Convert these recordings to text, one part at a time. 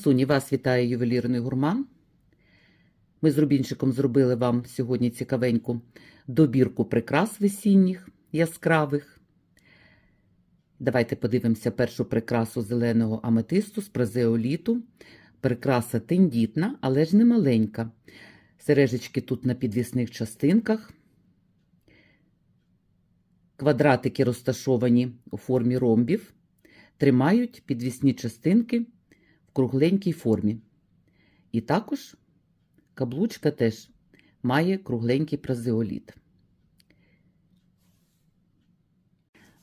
Красуні, вас вітає ювелірний гурман. Ми з Рубінчиком зробили вам сьогодні цікавеньку добірку прикрас весінніх, яскравих. Давайте подивимося першу прикрасу зеленого аметисту з празеоліту. Прикраса тендітна, але ж не маленька. Сережечки тут на підвісних частинках. Квадратики розташовані у формі ромбів, тримають підвісні частинки в кругленькій формі. І також каблучка теж має кругленький празеоліт.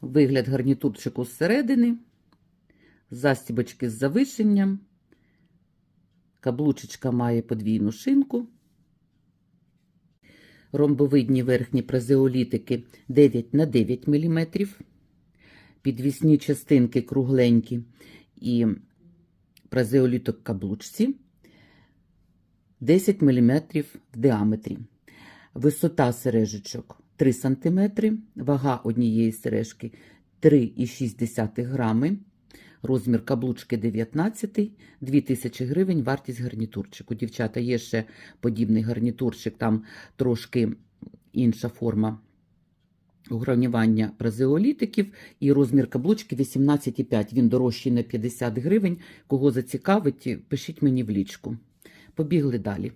Вигляд гарнітурчику зсередини, застібочки з завишенням, каблучечка має подвійну шинку, ромбовидні верхні празеолітики 9 на 9 мм, підвісні частинки кругленькі і празеоліток каблучці 10 мм в діаметрі. Висота сережечок 3 см, вага однієї сережки 3,6 грами, розмір каблучки 19, 2000 гривень, вартість гарнітурчику. Дівчата, є ще подібний гарнітурчик, там трошки інша форма огранювання празеолітиків і розмір каблучки 18,5. Він дорожчий на 50 гривень. Кого зацікавить, пишіть мені в лічку. Побігли далі.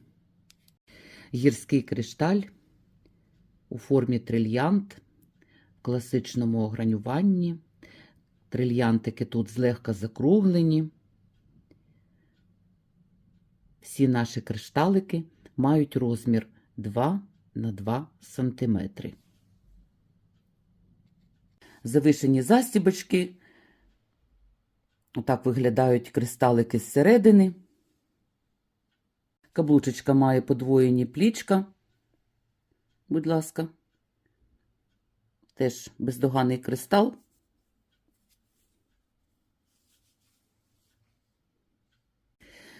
Гірський кришталь у формі трильянт в класичному огранюванні. Трильянтики тут злегка закруглені. Всі наші кришталики мають розмір 2 на 2 см. Завишені застібочки. Отак виглядають кристалики зсередини. Каблучечка має подвоєні плічка. Будь ласка. Теж бездоганний кристал.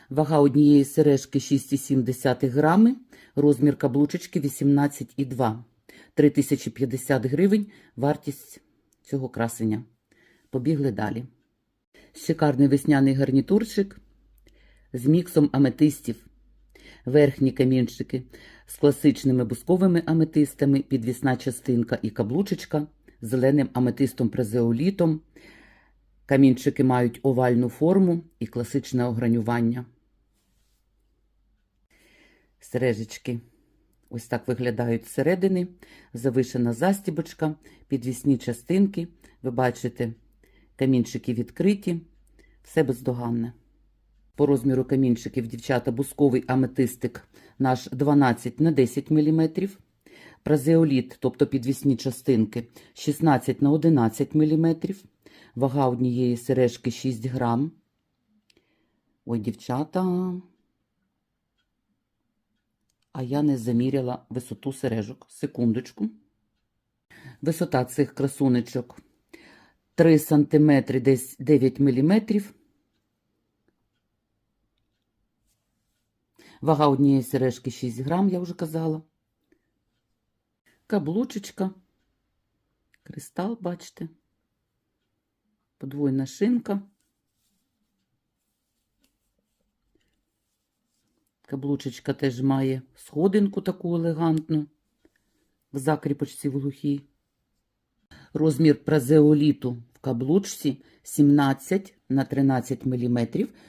Вага однієї сережки 6,7 грами, розмір каблучечки 18,2. 3050 гривень вартість цього красення. Побігли далі. Шикарний весняний гарнітурчик з міксом аметистів. Верхні камінчики з класичними бусковими аметистами, підвісна частинка і каблучечка, зеленим аметистом празеолітом. Камінчики мають овальну форму і класичне огранювання. Сережечки ось так виглядають зсередини, завишена застібочка, підвісні частинки. Ви бачите, камінчики відкриті, все бездоганне. По розміру камінчиків, дівчата, бусковий аметистик наш 12 на 10 мм. Празеоліт, тобто підвісні частинки, 16 на 11 мм. Вага однієї сережки 6 грам. Ой, дівчата. А я не заміряла висоту сережок. Секундочку. Висота цих красунечок 3 см, десь 9 мм. Вага однієї сережки 6 грам, я вже казала. Каблучечка. Кристал, бачите. Подвойна шинка. Каблучечка теж має сходинку таку елегантну в закріпочці в глухій. Розмір празеоліту в каблучці 17 на 13 мм.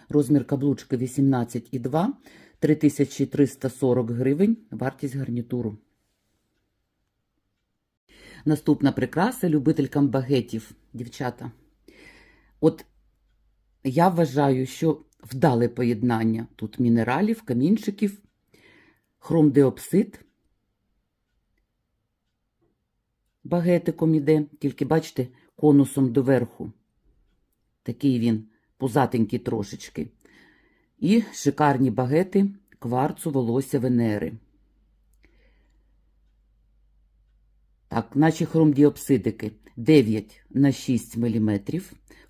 Розмір каблучки 18,2 3340 гривень. Вартість гарнітуру. Наступна прикраса любителькам багетів, дівчата. От я вважаю, що вдале поєднання тут мінералів, камінчиків, хромдеопсид. Багетиком іде, тільки, бачите, конусом доверху. Такий він пузатенький трошечки. І шикарні багети кварцу волосся Венери. Так, наші хромдіопсидики 9 на 6 мм.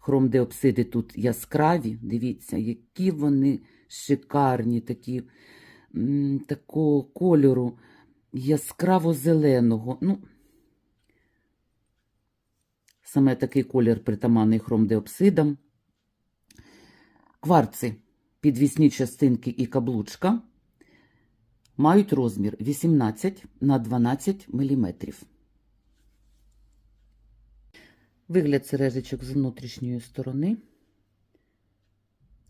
Хромдіопсиди тут яскраві. Дивіться, які вони шикарні, такі, такого кольору яскраво-зеленого. Ну, саме такий колір притаманний хромдіопсидам. Кварци підвісні частинки і каблучка мають розмір 18 на 12 мм. Вигляд сережечок з внутрішньої сторони.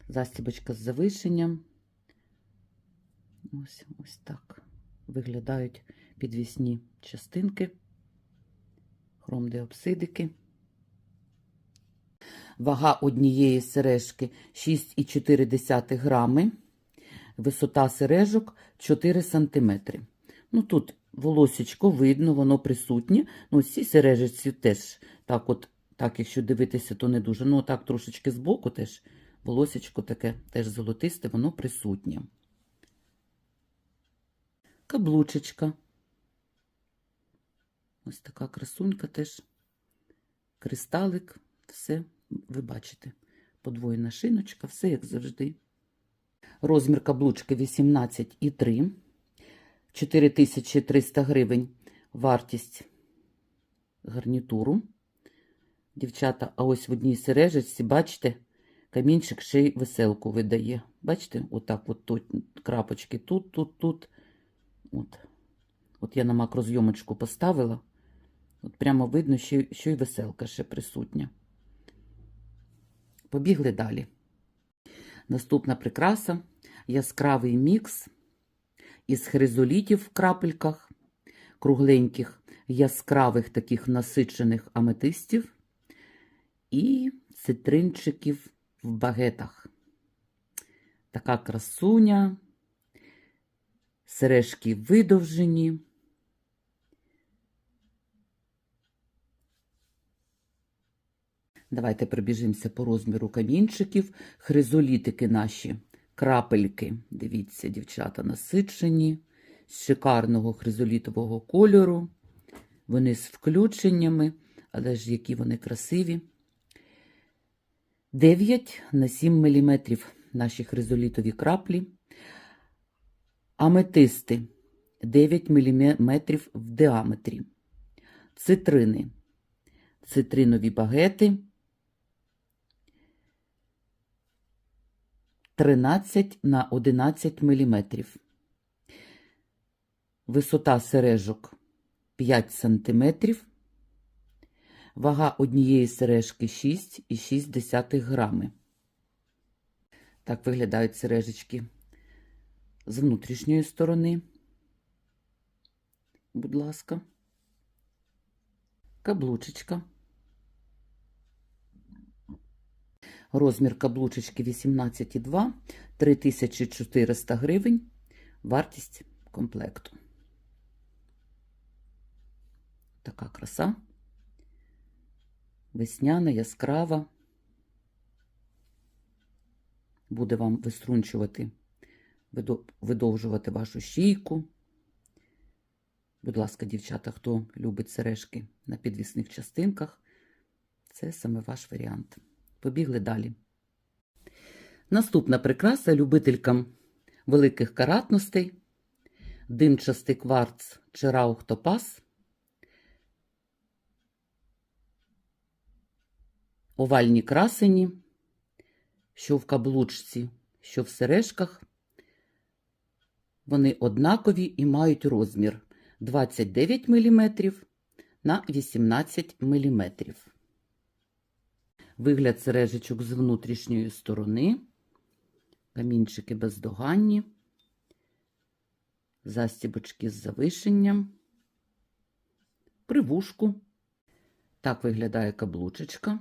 Застібочка з завишенням. Ось, ось так виглядають підвісні частинки, хромдеопсидики. Вага однієї сережки 6,4 грами. Висота сережок 4 см. Ну, тут волосечко видно, воно присутнє. Ну, ці сережечці теж, так от, так, якщо дивитися, то не дуже. Ну, так трошечки збоку теж волосечко таке теж золотисте, воно присутнє. Каблучечка. Ось така красунька теж. Кристалик, все, ви бачите. Подвоєна шиночка, все як завжди. Розмір каблучки 18,3. 4300 гривень вартість гарнітуру. Дівчата, а ось в одній сережечці, бачите, камінчик ще й веселку видає. Бачите, отак от тут крапочки тут, тут, тут. От. От я на макрозйомочку поставила. От прямо видно, що, що й веселка ще присутня. Побігли далі. Наступна прикраса яскравий мікс із хризолітів в крапельках, кругленьких, яскравих таких насичених аметистів і цитринчиків в багетах. Така красуня, сережки видовжені. Давайте прибіжимося по розміру камінчиків. Хризолітики наші, крапельки. Дивіться, дівчата, насичені, з шикарного хризолітового кольору. Вони з включеннями, але ж які вони красиві. 9 на 7 мм наші хризолітові краплі. Аметисти 9 мм в діаметрі. Цитрини. Цитринові багети. 13 на 11 мм. Висота сережок 5 см. Вага однієї сережки 6,6 грами. Так виглядають сережечки з внутрішньої сторони. Будь ласка. Каблучечка. Розмір каблучечки 18,2, 3400 гривень. Вартість комплекту. Така краса. Весняна, яскрава. Буде вам виструнчувати, видовжувати вашу щійку. Будь ласка, дівчата, хто любить сережки на підвісних частинках, це саме ваш варіант. Побігли далі. Наступна прикраса любителькам великих каратностей, димчастий кварц чи раухтопас, овальні красені, що в каблучці, що в сережках. Вони однакові і мають розмір 29 мм на 18 мм. Вигляд сережечок з внутрішньої сторони, камінчики бездоганні, застібочки з завишенням, привушку. Так виглядає каблучечка,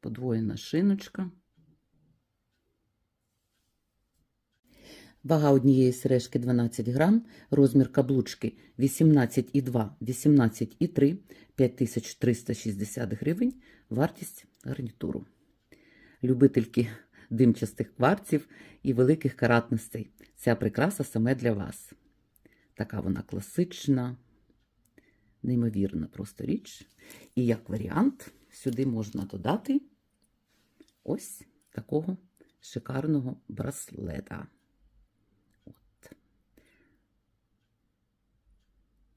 подвоєна шиночка. Вага однієї сережки 12 грам, розмір каблучки 18,2, 18,3, 5360 гривень, вартість гарнітуру. Любительки димчастих кварців і великих каратностей. Ця прикраса саме для вас. Така вона класична, неймовірна просто річ. І як варіант, сюди можна додати ось такого шикарного браслета.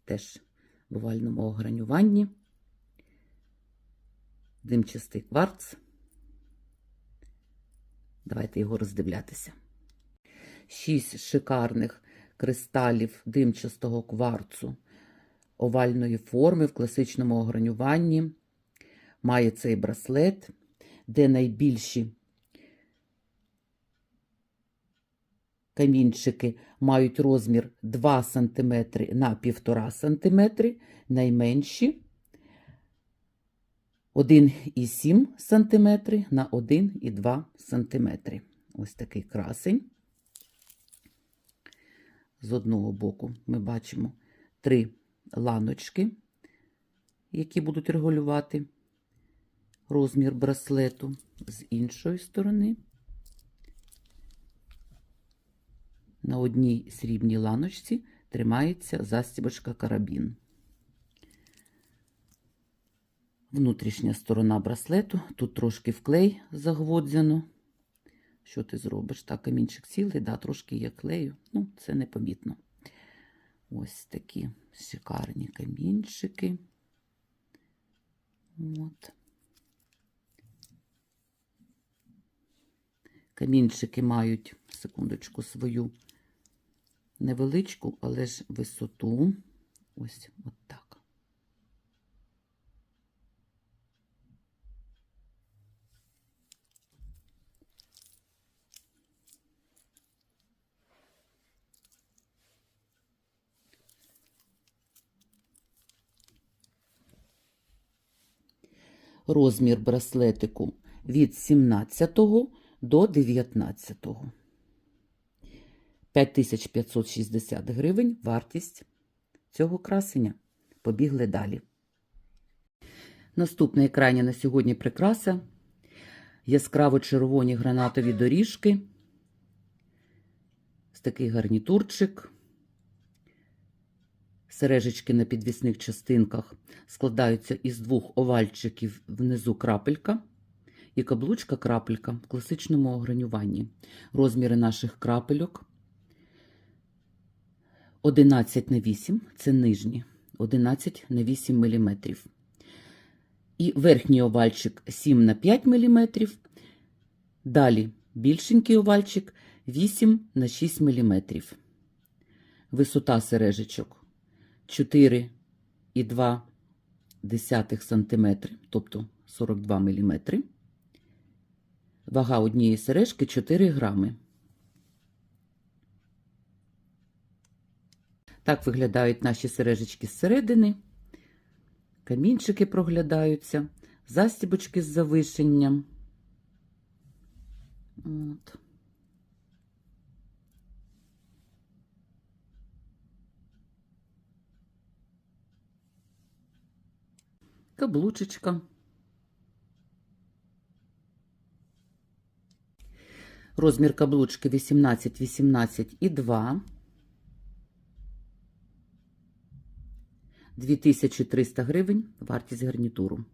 Теж в овальному огранюванні, димчастий кварц. Давайте його роздивлятися. Шість шикарних кристалів димчастого кварцу овальної форми в класичному огранюванні. Має цей браслет, де найбільші камінчики мають розмір 2 см на 1,5 см, найменші 1,7 см на 1,2 см. Ось такий красень. З одного боку ми бачимо три ланочки, які будуть регулювати розмір браслету з іншої сторони. На одній срібній ланочці тримається застібочка карабін. Внутрішня сторона браслету. Тут трошки вклей загводзяно. Що ти зробиш? Так, камінчик цілий, да, трошки є клею. Ну, це непомітно. Ось такі шикарні камінчики. От. Камінчики мають, секундочку, свою невеличку, але ж висоту. Ось от так. Розмір браслетику від 17 до 19. 5560 гривень вартість цього красення. Побігли далі. Наступна крайня на сьогодні прикраса. Яскраво червоні гранатові доріжки. Ось такий гарнітурчик. Сережечки на підвісних частинках складаються із двох овальчиків внизу крапелька і каблучка крапелька в класичному огранюванні. Розміри наших крапельок 11 на 8 це нижні, 11 на 8 мм. І верхній овальчик 7 на 5 мм. Далі більшенький овальчик 8 на 6 мм. Висота сережечок 4,2 см, тобто 42 мм. Вага однієї сережки 4 грами. Так виглядають наші сережечки зсередини. Камінчики проглядаються, застібочки з завишенням. От. Каблучечка. Розмір каблучки 18, 18 і 2. 2300 гривень вартість гарнітуру.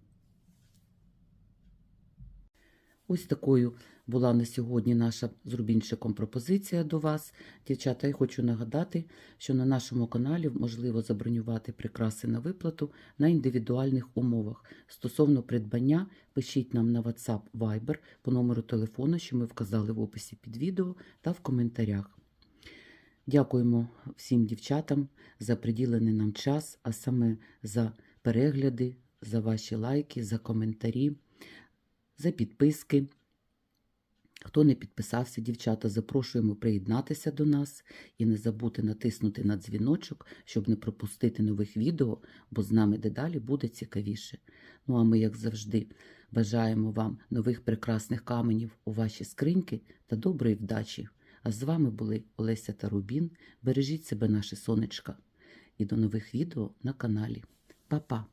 Ось такою була на сьогодні наша з Рубінчиком пропозиція до вас. Дівчата, я хочу нагадати, що на нашому каналі можливо забронювати прикраси на виплату на індивідуальних умовах. Стосовно придбання, пишіть нам на WhatsApp Viber по номеру телефону, що ми вказали в описі під відео та в коментарях. Дякуємо всім дівчатам за приділений нам час, а саме за перегляди, за ваші лайки, за коментарі, за підписки. Хто не підписався, дівчата, запрошуємо приєднатися до нас і не забути натиснути на дзвіночок, щоб не пропустити нових відео, бо з нами дедалі буде цікавіше. Ну а ми, як завжди, бажаємо вам нових прекрасних каменів у ваші скриньки та доброї вдачі. А з вами були Олеся та Рубін. Бережіть себе, наше сонечка, і до нових відео на каналі. Па-па!